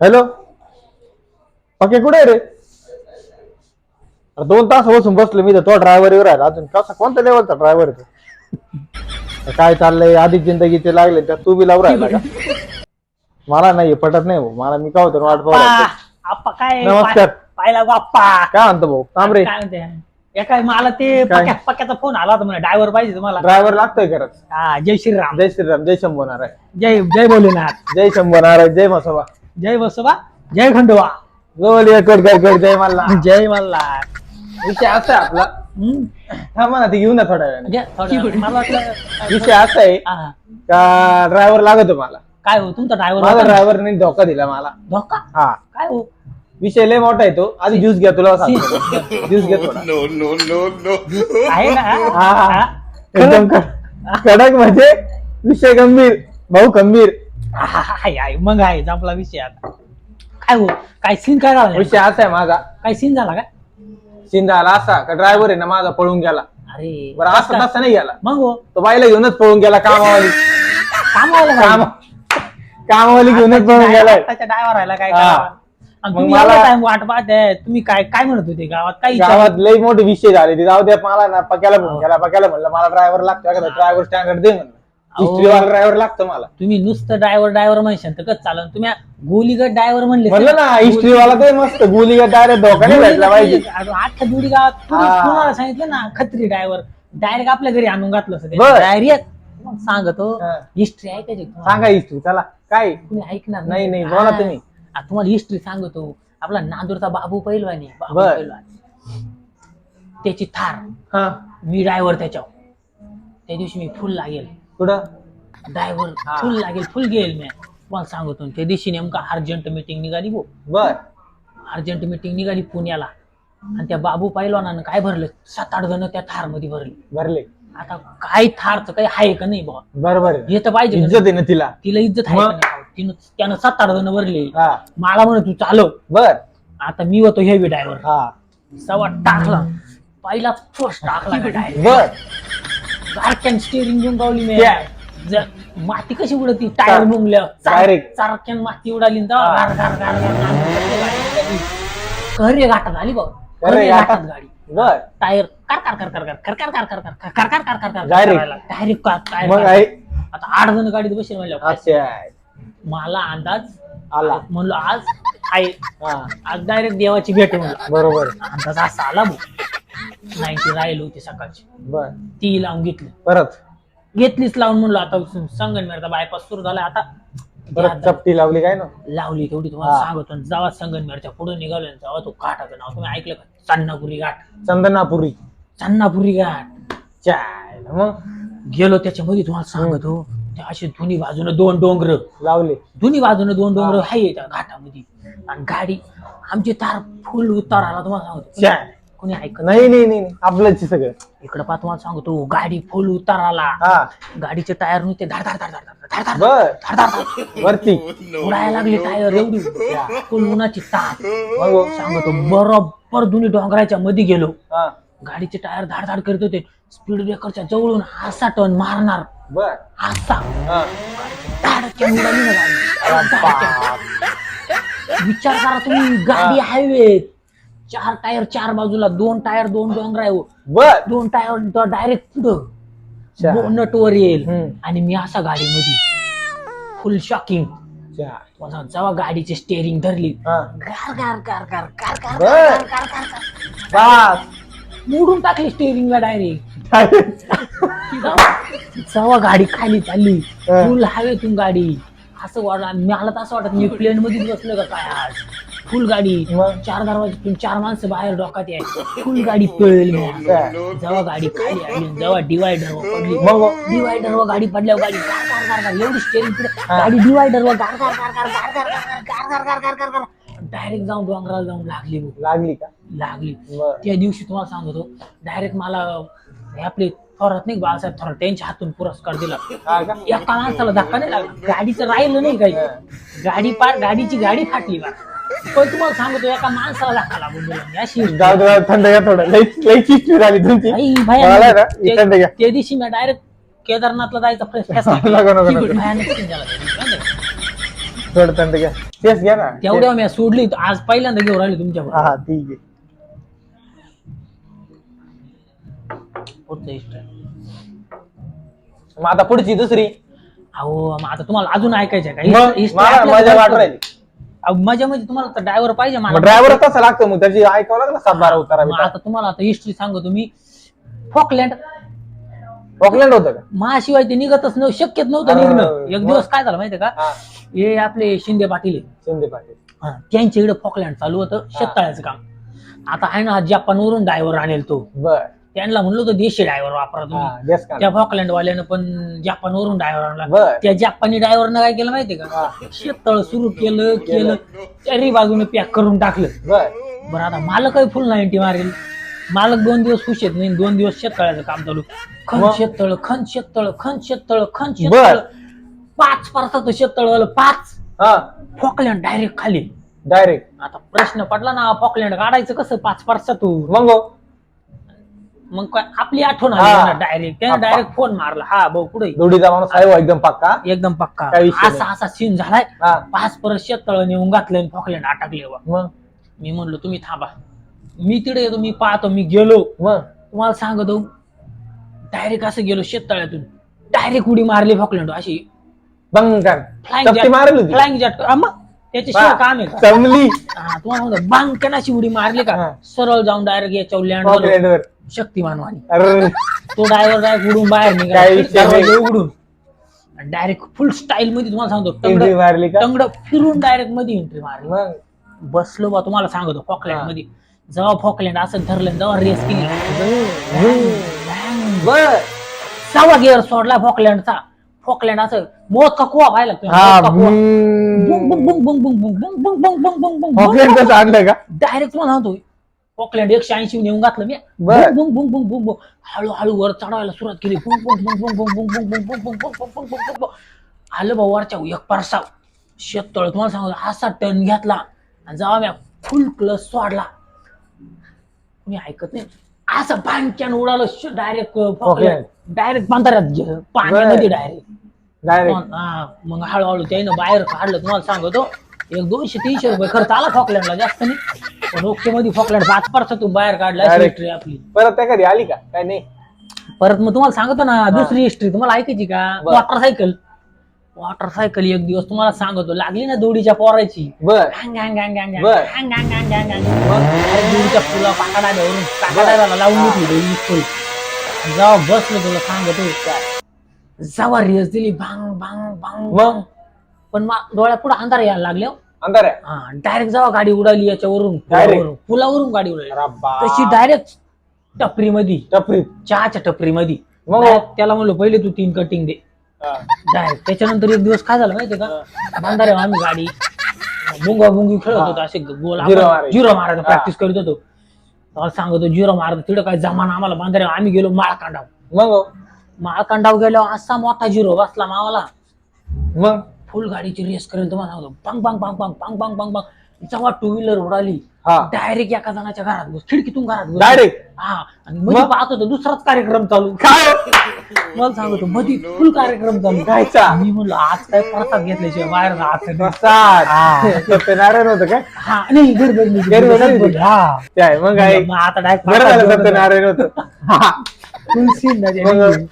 Hello पक्के कुठे आहे रे? अरे दोन तास बसून बसलो मी तर तो ड्रायव्हर येऊ राहिला. अजून कसा कोणत्या लेवलचा ड्रायव्हर तो? काय चाललंय? अधिक जिंदगीचे लागले तर तू बी लावू राहिला का? मला नाही पटत नाही भाऊ. मला मी काय होतो वाट पाहू. आप्पा काय नमस्कार. पाहिला काय म्हणतो भाऊ? थांब रे. काय म्हणते? काय मला ते काय? पक्या पक्याचा फोन आला होता मला ड्रायव्हर पाहिजे तुम्हाला ड्रायव्हर लागतोय खरंच. हा जय श्रीराम. जय श्रीराम. जय शंभू नारायण. जय जय भोलेनाथ. जय शंभू नारायण. जय मसोबा जय बसोबा जय खंडोबा. कट कट जय मल्ला जय मल्हार. विषय असा आहे आपला. हम्म. थांबा ना ते घेऊ ना थोड्या वेळाने. थोडं- मला वाटलं विषय असा आहे हा. का ड्रायव्हर लागतो मला. काय हो तुमचा माझा ड्रायव्हर ड्रायव्हरने धोका दिला मला. धोका? हा. काय हो? विषय लय मोठा आहे तो. आधी ज्यूस घ्या तुला सांगतो. ज्यूस घे थोडा. आहे ना हा, हा. हा? एकदम क- कडक म्हणजे विषय गंभीर भाऊ गंभीर. हा, मग आहे आपला विषय आता. काय हो काय सीन काय झाला विषय असा आहे माझा. काय सीन झाला काय? सीन झाला असा का ड्रायव्हर आहे ना माझा पळून गेला. अरे बरं असं तसं नाही गेला. मग हो. तो बाईला घेऊनच पळून गेला कामावाली. कामावाला काम कामावाली घेऊनच पळून गेलाय. त्याच्या ड्रायव्हर राहिला काय हा. आणि मग तुम्ही मला- एवढा वाट पाहताय तुम्ही काय काय म्हणत होते गावात? काय विचार गावात लई मोठे विषय झाले ते. जाऊ द्या मला ना पक्याला फोन केला पक्याला म्हणलं मला ड्रायव्हर लागतो एखादा ड्रायव्हर स्टँडर्ड दे म्हणलं. ड्रायव्हर लागतो मला. तुम्ही नुसतं ड्रायव्हर ड्रायव्हर म्हणशाल तर कसं चालन तुम्ही गोलीगड ड्रायव्हर म्हणले म्हणलं ना हिस्ट्रीवाला ते मस्त गुली डायरेक्ट धोका नाही भेटला पाहिजे. आठच्या दुडी गावात. कुणाला सांगितलं ना खत्री ड्रायव्हर डायरेक्ट आपल्या घरी आणून घातलं बर. डायरेक्ट सांगतो हा. हिस्ट्री ऐकायची का तुम्हाला? सांगा हिस्ट्री चला. काय? तुम्ही ऐकणार नाही, नाही, बोला. तुम्ही. आ, तुम्हाला हिस्ट्री सांगतो. आपला नांदूरचा बाबू पैलवानी बाबू बर. पैलवान. त्याची थार. हा. मी ड्रायव्हर त्याच्यावर. त्या दिवशी मी फुल लागेल. कुठं? ड्रायव्हर. फुल लागेल फुल घेईल मी. तुम्हाला सांगतो त्या दिवशी नेमका अर्जंट मीटिंग निघाली गो बर. अर्जंट मीटिंग निघाली पुण्याला. आणि त्या बाबू पैलवानानं काय भरलं? सात आठ जण त्या थारमध्ये भरले. भरले. आता काय थारचं काही आहे का नाही बाबा बरोबर आहे. हे तर पाहिजे इज्जत? आहे ना तिला. तिला इज्जत आहे का मग? नाही? तिनं त्यानं सात आठ जण भरले. हा. मला म्हण तू चालव. बर. आता मी होतो हेवी ड्रायव्हर हा. सवा टाकला. पहिला फोर्स टाकला बर. गारक्यान स्टेअरिंग घेऊन गावली मी? ज- माती कशी उडती टायर चार- Direct. चारक्यान माती उडाली हा. गार गार गार गार गार गाडी. खरे घाटात आली बघ खरे घाटात? घाटात गाडी बर टायर कर कर कर कर कर कर कर कर कर कर कर कर कर कर कर Direct. डायरेक्ट टायर मग आहे आता आठ जण गाडीत बसेल म्हणलं अच्छा मला अंदाज आला म्हणलो आज आहे हा आज डायरेक्ट देवाची भेट म्हणलं बरोबर अंदाज असा आला भाऊ नाईन्टी राहिली होती सकाळची. बर. ती लावून घेतली. परत? घेतलीच लावून म्हणलो आता संगनमेरचा बायपास सुरू झाला आता परत चपटी लावली काय ना? लावली तेवढी तुम्हाला हा. सांगतो आणि जेव्हा संगनमेरच्या पुढे निघालो तेव्हा तो घाटाचं नाव तुम्ही ऐकलं का? चन्नापुरी घाट. चंदनापुरी. चन्नापुरी घाट. चाय मग? गेलो त्याच्यामध्ये तुम्हाला सांगतो ते असे दोन्ही बाजूने दोन डोंगर. लावले. दोन्ही बाजूने दोन डोंगर आहे त्या घाटामध्ये. आणि गाडी आमची तार फुल उतार आला तुम्हाला सांगतो. चाय. कोणी ऐकत नाही. नाही नाही नाही. आपलंच आहे सगळं. इकडं पा तुम्हाला सांगतो गाडी फुल उतार आला हा. गाडीचे टायर नुसते धाड धाड धाड धाड धाड धाड बर. धाड धाड धाड वरती. उडायला लागली टायर एवढी. फुल उन्हाची ताप मग सांगतो बरोबर दोन्ही डोंगराच्या मध्ये गेलो. हा. गाडीचे टायर धाड धाड करत होते. स्पीड ब्रेकरच्या जवळून असा टर्न मारणार. बर. असा. हा. धाडक्यान उडाली ना गाडी धाडक्यान. विचार करा तुम्ही गाडी हायवे चार टायर चार बाजूला दोन टायर दोन डोंगर आहे बर. दोन टायर डायरेक्ट पुढं. चार. बोनट वर येईल. हम्म. आणि मी असा गाडीमध्ये. फुल शॉकिंग जेव्हा गाडीची स्टेअरिंग धरली. हा. गार गार गार गार गार गार बर. गार गार गार गार बस. मोडून टाकली स्टेअरिंगला डायरेक्ट जेव्हा गाडी खाली चालली. हा. फुल हवेतून गाडी. असं वाटलं मला तर असं वाटत मी प्लेन मध्ये बसलो का काय आज? फुल गाडी? चार दरवाजातून चार माणसं बाहेर डोकात यायची फुल गाडी पळेल. जेव्हा गाडी खाली आली जेव्हा डिवायडर पडली मग डिवायडर वर गाडी पडल्यावर गाडी गार गार गार गार एवढी स्टेरिंग गाडी डिवायडर वर गार गार गार गार गार गार गार गार गार गार गार गार डायरेक्ट जाऊन डोंगराला जाऊन लागली. लागली का लागली त्या दिवशी तुम्हाला सांगतो डायरेक्ट मला हे आपले थोरात नाही बाळासाहेब थोरात त्यांच्या हातून पुरस्कार दिला हा का एका माणसाला धक्का नाही लागला गाडीचं राहिलं नाही काही गाडी पार गाडीची गाडी फाटली बा पण तुम्हाला सांगतो एका माणसाला धक्का लागून दिला मी अशी जाऊ दे, जाऊ दे, थंड घ्या थोडं. लई लई चिष्टी झाली तुमची. आई, मला ना, भयानक. थंड घ्या. ते- त्या दिवशी मी डायरेक्ट केदारनाथला जायचा प्रश्न नको, नको, नको. भयानक scene झाला त्या दिवशी, माहिती आहे का? थोडं थंड घ्या. तेच घ्या ना. तेवढ्या मी सोडली. आज पहिल्यांदा घेऊन राहिली तुमच्या हा ठीक आहे. पुढचं इष्ट. मग आता पुढची दुसरी? अहो मग आता तुम्हाला अजून ऐकायचं का? मग हिस्ट्री मला आपल्या मजा घरात वाटू राहिली. अहो, मजा म्हणजे तुम्हाला तर ड्रायव्हर पाहिजे मला. ड्रायव्हर कसं लागतं मग त्याची ऐकावं लागलं सात बारा उतारा मग आता तुम्हाला आता हिस्ट्री सांगतो मी. फॉकलँड ऑकलँड होतं का? महाशिवाय ते निघतच नव्हतं शक्यच नव्हतं निघणं. एक? दिवस काय झालं माहितीये का? हा. हे आपले शिंदे पाटील आहे. शिंदे पाटील. हा, त्यांच्या इकडे फॉकलँड चालू होतं शेततळ्याचं काम. आता आहे ना जपानवरून ड्रायव्हर आणेल तो. बर. त्यांना म्हणलं होतं देशी ड्रायव्हर वापरा तुम्ही. हा देस का त्या फॉकलँड वाल्यानं पण जपानवरून ड्रायव्हर आणला. बर. त्या जपानी ड्रायव्हरनं काय केलं माहितीये का? शेततळ सुरू केलं केलं चारी बाजूने पॅक करून टाकलं. बर. बरं आता मालक काही फुल नाईन्टी मारेल. मालक दोन दिवस खुश येत नाही दोन दिवस शेततळ्याचं काम चालू. खन? शेततळ खन शेततळ खन शेततळ खन बर. शेततळ. पाच परसाचं शेततळ पाच. हा. फॉकलँड डायरेक्ट खाली. डायरेक्ट आता प्रश्न पडला ना फॉकलँड काढायचं कसं पाच परसातून? मग हो. मग काय आपली आठवण हा. आली डायरेक्ट त्याने. डायरेक्ट फोन मारला. हा भाऊ पुढे जोडीचा माणूस आहे हो एकदम पक्का. एकदम पक्का. विषय असा असा सीन झालाय. हा. पाच परत शेततळ नेऊन घातलं आणि फॉकलँड अटकले बा मग? मी म्हणलो तुम्ही थांबा. मी तिकडे येतो मी पाहतो मी गेलो. मग? तुम्हाला सांगतो डायरेक्ट असं गेलो शेततळ्यातून. डायरेक्ट उडी मारली फॉकलँड अशी फ्लाइंग चपटी मारली होती. फ्लाइंग जॅट त्याच्याशिवाय काम आहे का? चमली हा, तुम्हाला अशी उडी मारली हा. का सरळ जाऊन डायरेक्ट याच्यावर लँड वर. शक्तिमान वाणी अरे तो ड्रायव्हर डायरेक्ट उडून बाहेर निघाला विषय दरवाजा नाही. उघडून डायरेक्ट फुल स्टाईल मध्ये तुम्हाला सांगतो टंगड मारली का टंगड फिरून डायरेक्टमध्ये एंट्री मारली मग बसलो बा तुम्हाला सांगतो फॉकलँड हा. मध्ये जेव्हा फॉकलँड असं धरलं जेव्हा रेस केली बर सहावा गिअर सोडला फॉकलँडचा फॉकलँड असं मोत का कुवा व्हायला लागतो हा बुंग बुंग बुंग बुंग बुंग बुंग बुंग बुंग बुंग बुंग बुंग बुंग ऑकलँड कसं आणलं का डायरेक्ट तुम्हाला सांगतो फॉकलँड एकशे ऐंशी नेऊन घातलं मी बर. बुंग बुंग बुंग बुंग बुंग हळूहळू वर चढवायला सुरुवात केली बुंग बुंग बुंग बुंग बुंग बुंग बुंग बुंग बुंग बुंग बुंग बुंग बुंग बुंग बुंग. आलं बा वरच्या एक पारसा शेततळ तुम्हाला सांगतो असा टर्न घेतला आणि जेव्हा मी फुल क्लस सोडला मी ऐकत नाही असं बांधक्यान उडालं डायरेक्ट. डायरेक्ट बांधाऱ्यात पाण्यामध्ये डायरेक्ट डायरेक्ट हा मग हळूहळू त्यानं बाहेर काढलं तुम्हाला सांगतो एक दोनशे तीनशे रुपये खर्च आला फॉकलँडला जास्त नाही ओके मध्ये फॉकलँड पाच परसातून बाहेर काढला अशी Direct. हिस्ट्री आपली. परत त्या कधी आली का? काय नाही? परत मग तुम्हाला सांगतो ना दुसरी हिस्ट्री तुम्हाला ऐकायची का? बर. वॉटरसायकल वॉटरसायकल एक दिवस तुम्हाला सांगतो लागली ना दोडीच्या पोरायची बर. हँग हँग हँग हँग हँग बर. हँग हँग हँग हँग हँग अरे दोडीच्या फुला लावून घेतली दोडी फुल जेव्हा बसलो तुला सांगतो जेव्हा रेस दिली भांग भांग भांग मग? पण डोळ्या पुढे अंधार यायला लागले हो. अंधार आहे. हा डायरेक्ट जेव्हा गाडी उडाली याच्यावरून पुलावरून पुलावरून गाडी उडाली. तशी डायरेक्ट टपरी. मध्ये टपरीत चहाच्या टपरी मध्ये मग? त्याला म्हणलो पहिले तू तीन कटिंग दे. डायरेक्ट त्याच्यानंतर एक दिवस काय झालं माहितीये का? बांधारे आम्ही गाडी. बुंगा बुंगी खेळत होतो असे गोल जिरो मारायचं. जिरो मारायचं. प्रॅक्टिस करत होतो. तेव्हा सांगतो जिरो मारत तिकडे काय जमाना आम्हाला बांधारे आम्ही गेलो माळकांडाव मग. माळकांडाव गेलो असा मोठा जिरो बसला मावाला. मग? फुल गाडीची रेस करेल तुम्हाला सांगतो. बांग बांग बांग बांग बांग बांग बांग बांग. जेव्हा टू व्हीलर उडाली हा. डायरेक्ट एका जणाच्या घरात घुस खिडकीतून घरात घुस डायरेक्ट हा. आणि मग? पाहत होतो दुसराच कार्यक्रम चालू. काय? मला सांगतो मध्ये फुल कार्यक्रम चालू. गायचा मी म्हणलो आज काय प्रसाद घेतल्याशिवाय बाहेर नाही. प्रसाद. सत्यनारायण होतं काय? हा नाही गडबड गडबड नाही. गडबड, हा. मग काय? मग आता डायरेक्ट बरं झालं सत्यनारायण होतं. मग?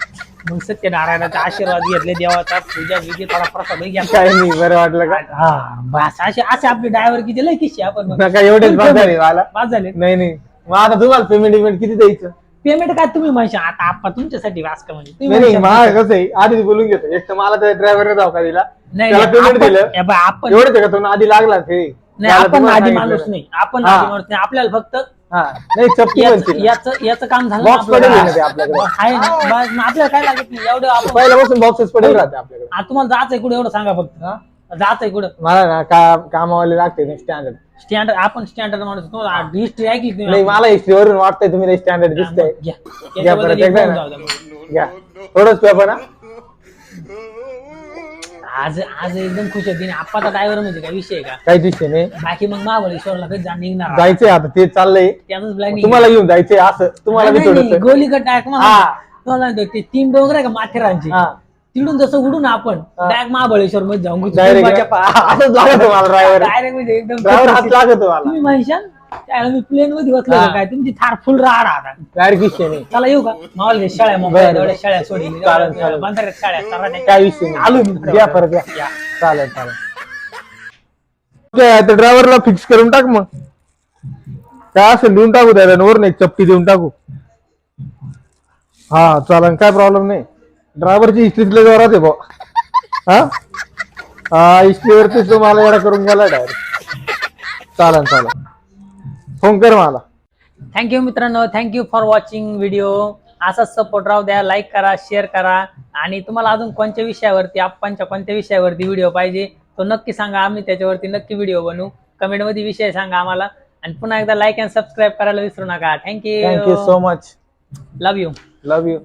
मग सत्यनारायणाचा आशीर्वाद घेतले देवाचा. पूजा विधी थोडा प्रसाद घ्या. काय नाही बरं वाटलं का? हा बस असे असे आपले ड्रायव्हर किती लय किशी आपण मग. नका एवढेच बाद झाले मला. पास झाले. नाही नाही. मग आता तुम्हाला पेमेंट पेमेंट किती द्यायचं? पेमेंट काय तुम्ही म्हणशा? आता आपण तुमच्यासाठी वाचका म्हणजे? तुम्ही नाही नाही म्हणशाल. मला कसं आहे आधीच बोलून घेतो. एक तर मला त्या ड्रायव्हरने धोका दिला नाही त्याला नाही, पेमेंट आपण- दिलं. आपण एवढंच आहे का? तो आधी लागला ते. नाही आपण तुम्हाला आधी सांगितलं. माणूस नाही. आपण हा. आधी माणूस नाही. आपल्याला फक्त हा नाही चपटी याच म्हणतील. याचं याचं काम झालं ना आपल्याला. पडेल ना ते आपल्याकडे. आहे ना बस मग आपल्याला काय लागत नाही एवढं आपण पहिल्यापासून बॉक्सेस पडेल राहते आपल्याकडे आता तुम्हाला जायचंय कुठे एवढं सांगा फक्त हा? जायचंय कुठं मला ना का कामावाले लागते स्टँडर्ड स्टँडर्ड आपण स्टँडर्ड माणूस तुम्हाला हिस्ट्री ऐकली की नाही मला हिस्ट्री वरून वाटतंय तुम्ही स्टँडर्ड दिसतंय घ्या. घ्या याच्याबद्दल परत एक एकदा बोलून ना. जाऊ द्या मग. घ्या थोडंच पेपर ना आज आज एकदम खुश होती आप्पाचा ड्रायव्हर म्हणजे काय विषय आहे का? काही दिसते नाही. बाकी मग महाबळेश्वरला कधी जा निघणार? जायचंय आता ते चाललंय. त्याच प्लॅनिंग तुम्हाला घेऊन जायचंय असं. तुम्हाला बी थोडस टाक मग. हा. तुम्हाला ते तीन डोंगर आहे का माथेरानची? हा. तिकडून जसं उडून आपण डायरेक्ट महाबळेश्वर मध्ये जाऊन. असंच लागत मला ड्रायव्हर डायरेक्ट म्हणजे एकदम ड्रायव्हर हात लागत मला. तुम्ही म्हणशाल त्याला मी प्लेन मध्ये बसलो काय? तुमची थार फुल राहणार आता. विषय नाही. चला येऊ का? मावाला शाळ्या. एवढ्या शाळ्या सोडली चालेल, चालेल. बंधाऱ्यात शाळ्या चालल्या. काय विषय नाही. आलो मी घ्या परत या. चालेल चालेल. तर ड्रायव्हरला फिक्स करून टाक मग. काय असेल देऊन टाकू त्याला वरून एक चपटी देऊन टाकू. हा चालेल काय प्रॉब्लेम नाही. ड्रायव्हरची हिस्ट्रीतले जोरात आहे भाऊ. हा? हा हिस्ट्रीवरतीच तो मला एवढा करून गेला डायरेक्ट चालेल चालेल. फोन कर मला थँक्यू मित्रांनो thank you for watching video असाच सपोर्ट राहू द्या लाईक करा शेअर करा. आणि तुम्हाला अजून कोणत्या विषयावरती आपणच्या कोणत्या विषयावरती व्हिडिओ पाहिजे तो नक्की सांगा. आम्ही त्याच्यावरती नक्की व्हिडिओ बनवू. कमेंटमध्ये विषय सांगा आम्हाला. आणि पुन्हा एकदा लाईक अँड सबस्क्राईब करायला विसरू नका. Thank you thank you so much love you love you